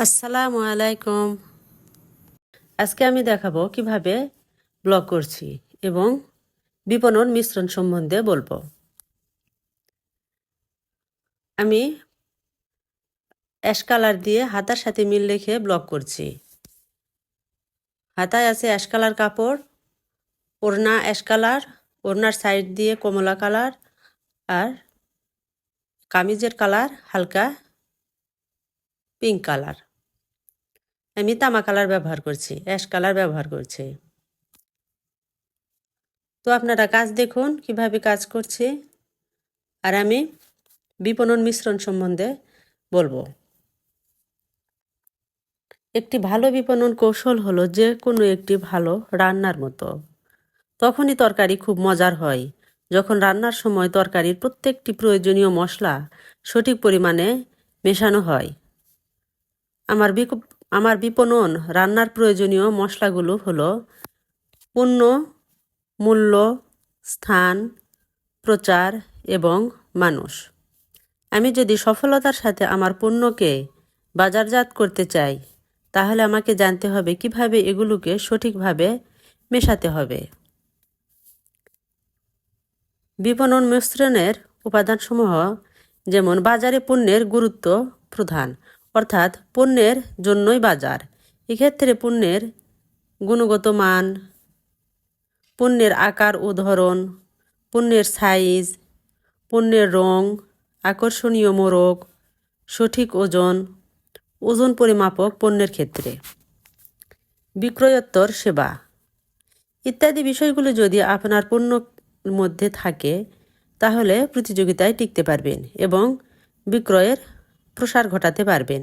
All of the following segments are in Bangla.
আসসালামু আলাইকুম। আজকে আমি দেখাবো কীভাবে ব্লগ করছি এবং বিপণন মিশ্রণ সম্বন্ধে বলব। আমি অ্যাশ কালার দিয়ে হাতার সাথে মিল রেখে ব্লগ করছি। হাতায় আছে অ্যাশ কালার কাপড়, ওড়না অ্যাশ কালার, ওড়নার সাইড দিয়ে কমলা কালার, আর কামিজের কালার হালকা পিঙ্ক কালার আমি তামা কালার ব্যবহার করছি অ্যাশ কালার ব্যবহার করছি। তো আপনারা কাজ দেখুন, কীভাবে কাজ করছি। আর আমি বিপণন মিশ্রণ সম্বন্ধে বলব। একটি ভালো বিপণন কৌশল হলো যে কোনো একটি ভালো রান্নার মতো। তখনই তরকারি খুব মজার হয়। যখন রান্নার সময় তরকারির প্রত্যেকটি প্রয়োজনীয় মশলা সঠিক পরিমাণে মেশানো হয় আমার আমার বিপণন, রান্নার প্রয়োজনীয় মশলাগুলো হলো পণ্য, মূল্য, স্থান, প্রচার এবং মানুষ। আমি যদি সফলতার সাথে আমার পণ্যকে বাজারজাত করতে চাই, তাহলে আমাকে জানতে হবে কীভাবে এগুলোকে সঠিকভাবে মেশাতে হবে। বিপণন মিশ্রণের উপাদানসমূহ যেমন বাজারে পণ্যের গুরুত্ব প্রধান অর্থাৎ পণ্যের জন্যই বাজার। এক্ষেত্রে পণ্যের গুণগত মান, পণ্যের আকার ও ধরন, পণ্যের সাইজ, পণ্যের রং, আকর্ষণীয় মোড়ক, সঠিক ওজন ওজন পরিমাপক পণ্যের ক্ষেত্রে। বিক্রয়োত্তর সেবা। ইত্যাদি বিষয়গুলো যদি আপনার পণ্যর মধ্যে থাকে, তাহলে প্রতিযোগিতায় টিকতে পারবেন এবং বিক্রয়ের প্রসার ঘটাতে পারবেন।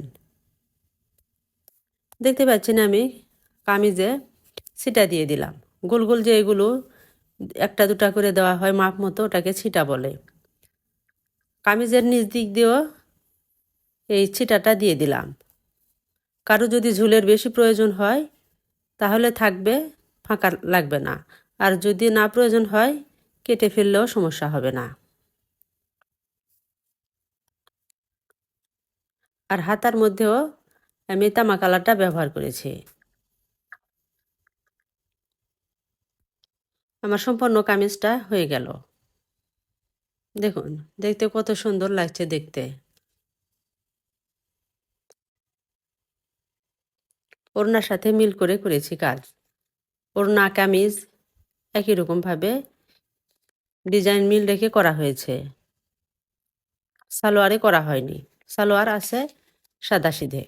দেখতে পাচ্ছেন আমি কামিজে ছিটা দিয়ে দিলাম। গোল গোল যে এগুলো একটা দুটা করে দেওয়া হয় মাপ মতো ওটাকে ছিটা বলে। কামিজের নিচ দিক দিয়েও এই ছিটাটা দিয়ে দিলাম। কারও যদি ঝুলের বেশি প্রয়োজন হয়, তাহলে থাকবে, ফাঁকা লাগবে না। আর যদি না প্রয়োজন হয়, কেটে ফেললেও সমস্যা হবে না। আর হাতার মধ্যেও আমি তামা কালারটা ব্যবহার করেছি। আমার সম্পূর্ণ কামিজটা হয়ে গেল। দেখুন, দেখতে কত সুন্দর লাগছে দেখতে। ওড়নার সাথে মিল করে করেছি কাজ। ওড়না, কামিজ একই রকমভাবে ডিজাইন মিল রেখে করা হয়েছে। সালোয়ারে করা হয়নি। সালোয়ার আছে সাদা সিধে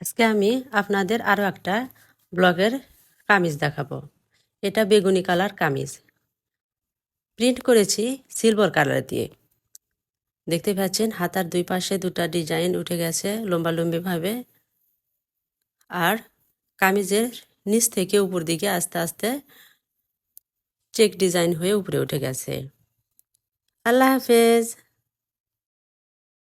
আজকে আমি আপনাদের আরও একটা ব্লগের কামিজ দেখাবো। এটা বেগুনি কালার কামিজ। প্রিন্ট করেছি সিলভার কালার দিয়ে। দেখতে পাচ্ছেন, হাতার দুই পাশে দুটা ডিজাইন উঠে গেছে লম্বালম্বিভাবে। আর কামিজের নিচ থেকে উপর দিকে আস্তে আস্তে চেক ডিজাইন হয়ে উপরে উঠে গেছে। আল্লাহ হাফেজ।